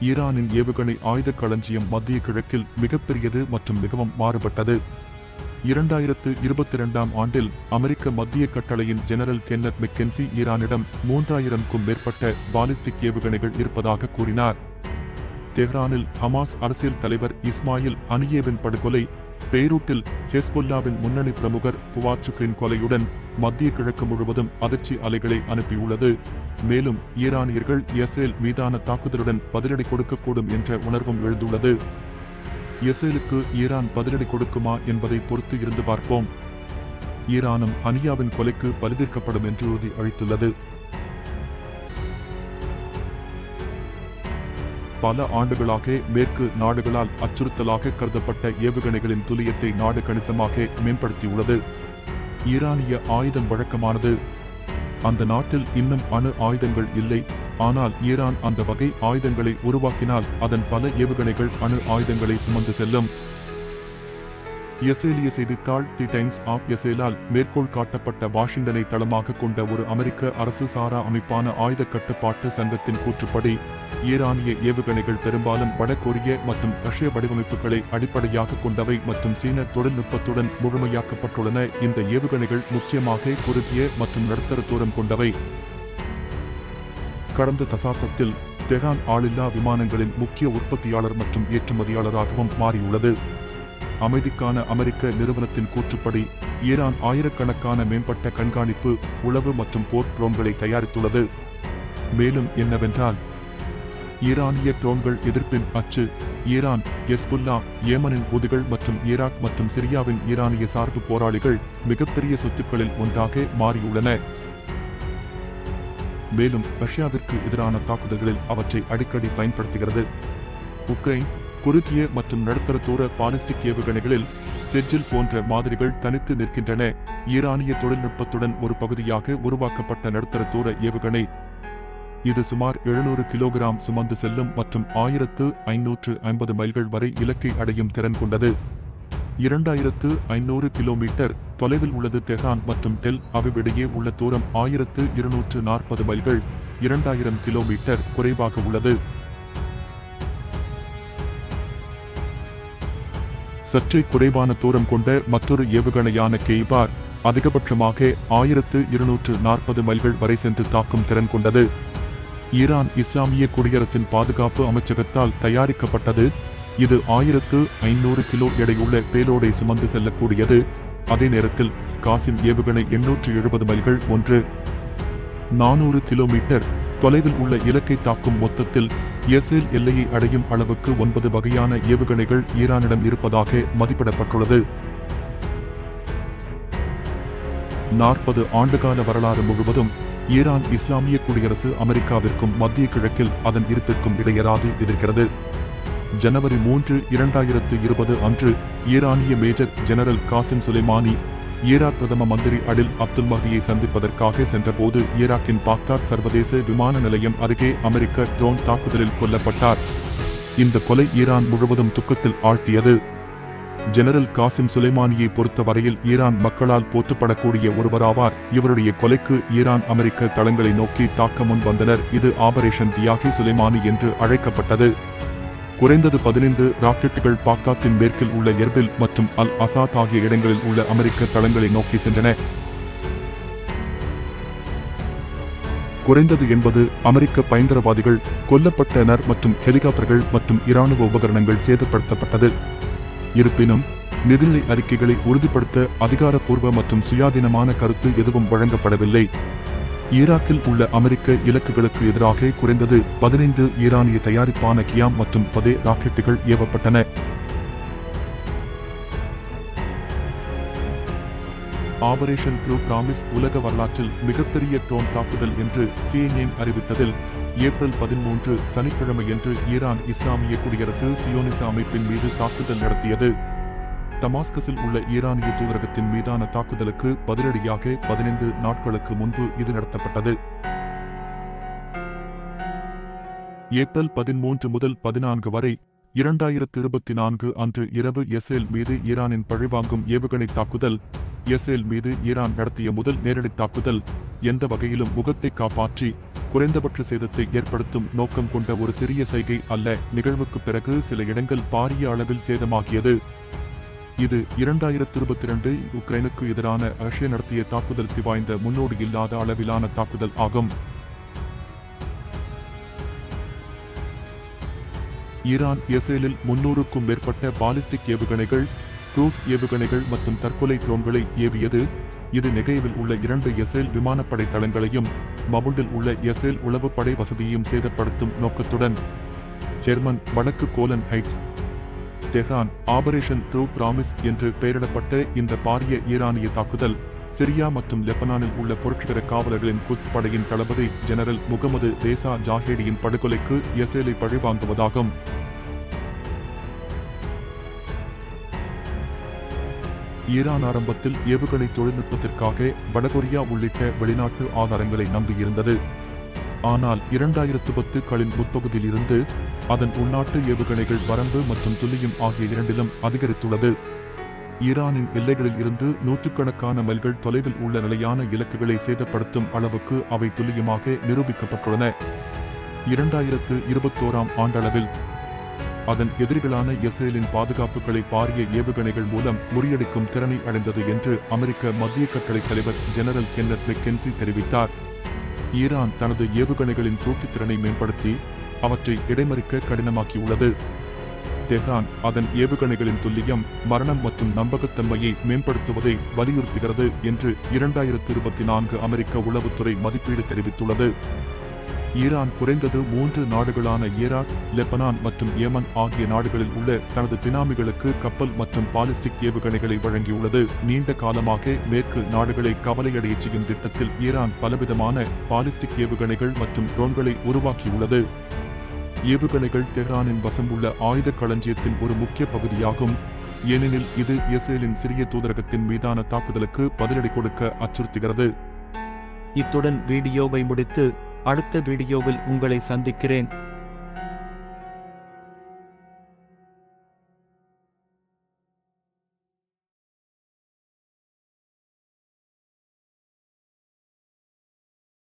ஈரானின் ஏவுகணை ஆயுத களஞ்சியம் மத்திய கிழக்கில் மிகப்பெரியது மற்றும் மிகவும் மாறுபட்டது. இரண்டாயிரத்து இருபத்தி இரண்டாம் ஆண்டில் அமெரிக்க மத்திய கட்டளையின் ஜெனரல் கென்னத் மெக்கென்சி ஈரானிடம் மூன்றாயிரம்க்கும் மேற்பட்ட பாலிஸ்டிக் ஏவுகணைகள் இருப்பதாக கூறினார். தெஹ்ரானில் ஹமாஸ் அரசியல் தலைவர் இஸ்மாயில் அனியேவின் படுகொலை பெய்ரூட்டில் ஹெஸ்புல்லாவின் முன்னணி பிரமுகர் புவாச்சுக்கின் கொலையுடன் மத்திய கிழக்கு முழுவதும் அதிர்ச்சி அலைகளை அனுப்பியுள்ளது. மேலும் ஈரானியர்கள் இஸ்ரேல் மீதான தாக்குதலுடன் பதிலடி கொடுக்கக்கூடும் என்ற உணர்வும் எழுந்துள்ளது. இஸ்ரேலுக்கு ஈரான் பதிலடி கொடுக்குமா என்பதை பொறுத்து இருந்து பார்ப்போம். ஈரானும் ஹனியாவின் கொலைக்கு பலிதீர்க்கப்படும் என்று உறுதி அளித்துள்ளது. பல ஆண்டுகளாக மேற்கு நாடுகளால் அச்சுறுத்தலாக கருதப்பட்ட ஏவுகணைகளின் துல்லியத்தை நாடு கணிசமாக மேம்படுத்தியுள்ளது. ஈரானிய ஆயுதம் வழக்கமானது. அந்த நாட்டில் இன்னும் அணு ஆயுதங்கள் இல்லை. ஆனால் ஈரான் அந்த வகை ஆயுதங்களை உருவாக்கினால் அதன் பல ஏவுகணைகள் அணு ஆயுதங்களை சுமந்து செல்லும். இஸ்ரேலிய செய்தித்தாள் தி டைம்ஸ் ஆப் இசேலால் மேற்கோள் காட்டப்பட்ட வாஷிங்டனை தளமாக கொண்ட ஒரு அமெரிக்க அரசு சாரா அமைப்பான ஆயுத கட்டுப்பாட்டு சங்கத்தின் கூற்றுப்படி ஈரானிய ஏவுகணைகள் பெரும்பாலும் வடகொரிய மற்றும் ரஷ்ய வடிவமைப்புகளை அடிப்படையாக கொண்டவை மற்றும் சீன தொழில்நுட்பத்துடன் முழுமையாக்கப்பட்டுள்ளன. இந்த ஏவுகணைகள் முக்கியமாக குறுகிய மற்றும் நடுத்தர தூரம் கொண்டவை. கடந்த தசாப்தத்தில் தெஹான் ஆளில்லா விமானங்களின் முக்கிய உற்பத்தியாளர் மற்றும் ஏற்றுமதியாளராகவும் மாறியுள்ளது. அமைதிக்கான அமெரிக்க நிறுவனத்தின் கூற்றுப்படி ஈரான் ஆயிரக்கணக்கான மேம்பட்ட கண்காணிப்பு உளவு மற்றும் போர் ட்ரோன்களை தயாரித்துள்ளது. மேலும் என்னவென்றால் ஈரானிய ட்ரோன்கள் எதிர்ப்பின் அச்சு ஈரான் எஸ்புல்லா ஏமனின் உதுகள் மற்றும் ஈராக் மற்றும் சிரியாவின் ஈரானிய சார்பு போராளிகள் மிகப்பெரிய சொத்துக்களில் ஒன்றாக மாறியுள்ளன. மேலும் ரஷ்யாவிற்கு எதிரான தாக்குதல்களில் அவற்றை அடிக்கடி பயன்படுத்துகிறது. உக்ரைன் குறுகிய மற்றும் நடுத்தர தூர பாலிஸ்டிக் ஏவுகணைகளில் செஜில் போன்ற மாதிரிகள் தனித்து நிற்கின்றன. ஈரானிய தொழில்நுட்பத்துடன் ஒரு பகுதியாக உருவாக்கப்பட்ட நடுத்தர தூர ஏவுகணை. இது சுமார் எழுநூறு கிலோகிராம் சுமந்து செல்லும் மற்றும் ஆயிரத்து ஐநூற்று ஐம்பது மைல்கள் வரை இலக்கை அடையும் திறன் கொண்டது. இரண்டாயிரத்து ஐநூறு கிலோமீட்டர் தொலைவில் உள்ளது தெஹான் மற்றும் டெல் அவிவிடையே உள்ள தூரம் ஆயிரத்து இருநூற்று நாற்பது மைல்கள் இரண்டாயிரம் கிலோமீட்டர் குறைவாக உள்ளது. சற்றே குறைவான தூரம் கொண்ட மற்றொரு ஏவுகணையான கெய்பார் அதிகபட்சமாக ஆயிரத்து இருநூற்று நாற்பது மைல்கள் வரை சென்று தாக்கும் திறன் கொண்டது. ஈரான் இஸ்லாமிய குடியரசின் பாதுகாப்பு அமைச்சகத்தால் தயாரிக்கப்பட்டது. இது ஆயிரத்து ஐநூறு கிலோ எடையுள்ள பேலோடை சுமந்து செல்லக்கூடியது. அதே நேரத்தில் காசிம் ஏவுகணை எண்ணூற்று எழுபது மைல்கள் ஒன்று. நானூறு கிலோமீட்டர் தொலைவில் உள்ள இலக்கை தாக்கும் மொத்தத்தில் இஸ்ரேல் எல்லையை அடையும் அளவுக்கு ஒன்பது வகையான ஏவுகணைகள் ஈரானிடம் இருப்பதாக மதிப்பிடப்பட்டுள்ளது. நாற்பது ஆண்டுகால வரலாறு முழுவதும் ஈரான் இஸ்லாமிய குடியரசு அமெரிக்காவிற்கும் மத்திய கிழக்கில் அதன் இருப்பிற்கும் இடையராது எதிர்க்கிறது. ஜனவரி மூன்று இரண்டாயிரத்து இருபது அன்று ஈரானிய major general Qasem Soleimani Iraq பிரதம மந்திரி அடில் அப்துல் மஹதியை சந்திப்பதற்காக சென்றபோது ஈராக்கின் பாக்தாத் சர்வதேச விமான நிலையம் அருகே அமெரிக்க ட்ரோன் தாக்குதலில் கொல்லப்பட்டார். இந்த கொலை ஈரான் முழுவதும் துக்கத்தில் ஆழ்த்தியது. ஜெனரல் காசிம் சுலைமானியை பொறுத்தவரையில் ஈரான் மக்களால் போற்றப்படக்கூடிய ஒருவராவார். இவருடைய கொலைக்கு ஈரான் அமெரிக்க தளங்களை நோக்கி தாக்க முன் வந்தனர். இது ஆபரேஷன் தியாகி சுலைமானி என்று அழைக்கப்பட்டது. குறைந்தது பதினைந்து ராக்கெட்டுகள் பாக்தாத்தின் மேற்கில் உள்ள எர்பில் மற்றும் அல் அசாத் ஆகிய இடங்களில் உள்ள அமெரிக்க தளங்களை நோக்கி சென்றன. குறைந்தது என்பது அமெரிக்க பயங்கரவாதிகள் கொல்லப்பட்டனர் மற்றும் ஹெலிகாப்டர்கள் மற்றும் இராணுவ உபகரணங்கள் சேதப்படுத்தப்பட்டது. இருப்பினும் நிதிநிலை அறிக்கைகளை உறுதிப்படுத்த அதிகாரப்பூர்வ மற்றும் சுயாதீனமான கருத்து எதுவும் வழங்கப்படவில்லை. ஈராக்கில் உள்ள அமெரிக்க இலக்குகளுக்கு எதிராக குறைந்தது பதினைந்து ஈரானிய தயாரிப்பான கியாம் மற்றும் பதே ராக்கெட்டுகள் ஏவப்பட்டன. ஆபரேஷன் ப்ளூ பிராமிஸ் உலக வரலாற்றில் மிகப்பெரிய ட்ரோன் தாக்குதல் என்று சிஎன்என் அறிவித்ததில் ஏப்ரல் பதிமூன்று சனிக்கிழமையன்று ஈரான் இஸ்லாமிய குடியரசு சியோனிச அமைப்பின் மீது தாக்குதல் நடத்தியது. டமாஸ்கஸில் உள்ள ஈரானிய தூதரகத்தின் மீதான தாக்குதலுக்கு பதிலடியாக பதினைந்து நாட்களுக்கு முன்பு இது நடத்தப்பட்டது. ஏப்ரல் பதிமூன்று முதல் பதினான்கு வரை இரண்டாயிரத்து இருபத்தி நான்கு அன்று இரவு எஸ்ரேல் மீது ஈரானின் பழிவாங்கும் ஏவுகணை தாக்குதல் எஸ்ரேல் மீது ஈரான் நடத்திய முதல் நேரடி தாக்குதல் எந்த வகையிலும் முகத்தை காப்பாற்றி குறைந்தபட்ச சேதத்தை ஏற்படுத்தும் நோக்கம் கொண்ட ஒரு சிறிய சைகை அல்ல. நிகழ்வுக்கு பிறகு சில இடங்கள் பாரிய அளவில் சேதமாகியது. இது இரண்டாயிரத்தி இருபத்தி இரண்டு உக்ரைனுக்கு எதிரான ரஷ்யா நடத்திய தாக்குதலுக்கு வாய்ந்த முன்னோடி இல்லாத அளவிலான தாக்குதல் ஆகும். ஈரான் இஸ்ரேலில் முன்னூறுக்கும் மேற்பட்ட பாலிஸ்டிக் ஏவுகணைகள் குரூஸ் ஏவுகணைகள் மற்றும் தற்கொலை ட்ரோன்களை ஏவியது. இது நெகேவில் உள்ள இரண்டு இஸ்ரேல் விமானப்படை தளங்களையும் மபுண்டில் உள்ள இஸ்ரேல் உளவுப்படை வசதியையும் சேதப்படுத்தும் நோக்கத்துடன். ஜெர்மன் வடக்கு Golan Heights Tehran Operation True Promise என்று பெயரிடப்பட்ட இந்த பாரிய ஈரானிய தாக்குதல் சிரியா மற்றும் லெபனானில் உள்ள புரட்சிகர காவலர்களின் குஸ் படையின் தளபதி ஜெனரல் முகமது ரேசா ஜாஹேடியின் படுகொலைக்கு இஸ்ரேலை பழிவாங்குவதாகும். ஈரான் ஆரம்பத்தில் ஏவுகணை தொழில்நுட்பத்திற்காக வடகொரியா உள்ளிட்ட வெளிநாட்டு ஆதாரங்களை நம்பியிருந்தது. ஆனால் இரண்டாயிரத்து பத்துகளின் முற்பகுதியில் இருந்து அதன் உள்நாட்டு ஏவுகணைகள் வரம்பு மற்றும் துல்லியம் ஆகிய இரண்டிலும் அதிகரித்துள்ளது. ஈரானின் எல்லைகளில் இருந்து நூற்றுக்கணக்கான மைல்கள் தொலைவில் உள்ள நிலையான இலக்குகளை சேதப்படுத்தும் அளவுக்கு அவை துல்லியமாக நிரூபிக்கப்பட்டுள்ளன. இரண்டாயிரத்து இருபத்தோராம் ஆண்டளவில் அதன் எதிரிகளான இஸ்ரேலின் பாதுகாப்புகளை பாரிய ஏவுகணைகள் மூலம் முறியடிக்கும் திறனை அடைந்தது என்று அமெரிக்க மத்திய கட்டளை தலைவர் ஜெனரல் கென்னத் மெக்கென்சி தெரிவித்தார். ஈரான் தனது ஏவுகணைகளின் சூழ்ச்சித்திறனை மேம்படுத்தி அவற்றை இடைமறிக்க கடினமாக்கியுள்ளது. தெஹ்ரான் அதன் ஏவுகணைகளின் துல்லியம் மரணம் மற்றும் நம்பகத்தன்மையை மேம்படுத்துவதை வலியுறுத்துகிறது என்று இரண்டாயிரத்து இருபத்தி நான்கு அமெரிக்க உளவுத்துறை மதிப்பீடு தெரிவித்துள்ளது. ஈரான் குறைந்தது மூன்று நாடுகளான ஈராக் லெபனான் மற்றும் ஏமன் ஆகிய நாடுகளில் உள்ள தனது பினாமிகளுக்கு கப்பல் மற்றும் பாலிஸ்டிக் ஏவுகணைகளை வழங்கியுள்ளது. நீண்ட காலமாக மேற்கு நாடுகளை கவலையடையச் செய்யும் திட்டத்தில் ஈரான் பலவிதமான பாலிஸ்டிக் ஏவுகணைகள் மற்றும் ட்ரோன்களை உருவாக்கியுள்ளது. ஏவுகணைகள் தெஹ்ரானின் வசம் உள்ள ஆயுத களஞ்சியத்தின் ஒரு முக்கிய பகுதியாகும். ஏனெனில் இது இஸ்ரேலின் சிறிய தூதரகத்தின் மீதான தாக்குதலுக்கு பதிலடி கொடுக்க அச்சுறுத்துகிறது. இத்துடன் வீடியோவை முடித்து அடுத்த வீடியோவில் உங்களை சந்திக்கிறேன்.